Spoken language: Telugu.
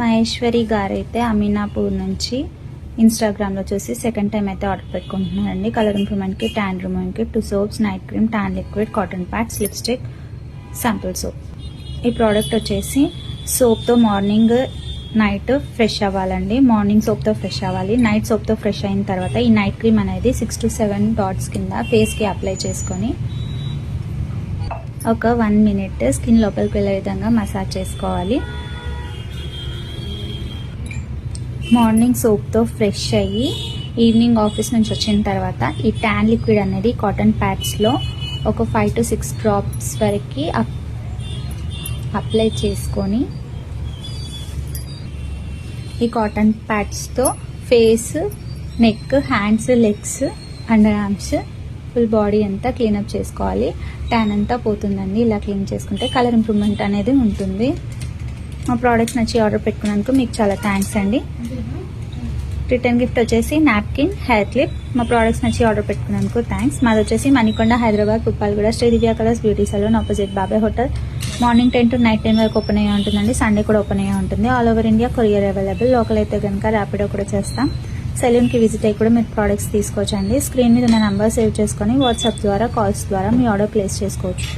మహేశ్వరి గారైతే అమీనాపూర్ నుంచి ఇన్స్టాగ్రామ్లో చూసి సెకండ్ టైం అయితే ఆర్డర్ పెట్టుకుంటున్నారండి. కలర్ ఇంప్రూవ్మెంట్కి tan రిమూవ్కి two soaps night cream tan liquid cotton pads lipstick sample soap ఈ ప్రోడక్ట్ వచ్చేసి సోప్తో మార్నింగ్ నైట్ ఫ్రెష్ అవ్వాలండి. మార్నింగ్ సోప్తో ఫ్రెష్ అవ్వాలి. నైట్ సోప్తో ఫ్రెష్ అయిన తర్వాత ఈ నైట్ క్రీమ్ అనేది సిక్స్ టు సెవెన్ డాట్స్ కింద ఫేస్కి అప్లై చేసుకొని ఒక వన్ మినిట్ స్కిన్ లోపలికి వెళ్ళే విధంగా మసాజ్ చేసుకోవాలి. మార్నింగ్ సోప్తో ఫ్రెష్ అయ్యి ఈవినింగ్ ఆఫీస్ నుంచి వచ్చిన తర్వాత ఈ ట్యాన్ లిక్విడ్ అనేది కాటన్ ప్యాడ్స్లో ఒక ఫైవ్ టు సిక్స్ డ్రాప్స్ వరకు అప్ అప్లై చేసుకొని ఈ cotton ప్యాడ్స్తో face neck hands legs under arms full body అంతా క్లీనప్ చేసుకోవాలి. ట్యాన్ అంతా పోతుందండి. ఇలా క్లీన్ చేసుకుంటే కలర్ ఇంప్రూవ్మెంట్ అనేది ఉంటుంది. మా ప్రోడక్ట్స్ నచ్చి ఆర్డర్ పెట్టుకున్నందుకు మీకు చాలా థ్యాంక్స్ అండి. రిటర్న్ గిఫ్ట్ వచ్చేసి నాప్కిన్ హెయిర్ క్లిప్ మా ప్రోడక్ట్స్ నచ్చి ఆర్డర్ పెట్టుకున్నందుకు థ్యాంక్స్ మాది వచ్చేసి Manikonda Hyderabad Kuppalaguda Shri Divya colours beauty salon opposite Babai hotel. Morning ten to night ten వరకు ఓపెన్ అయ్యే ఉంటుందండి. సండే కూడా ఓపెన్ అయ్యే ఉంటుంది. All over India courier available local అయితే కనుక ర్యాపిడో కూడా చేస్తాం. సెలూన్కి విజిట్ అయ్యి కూడా మీరు ప్రోడక్ట్స్ తీసుకోవచ్చండి. స్క్రీన్ మీద ఉన్న నెంబర్ సేవ్ చేసుకొని వాట్సాప్ ద్వారా కాల్స్ ద్వారా మీ ఆర్డర్ ప్లేస్ చేసుకోవచ్చు.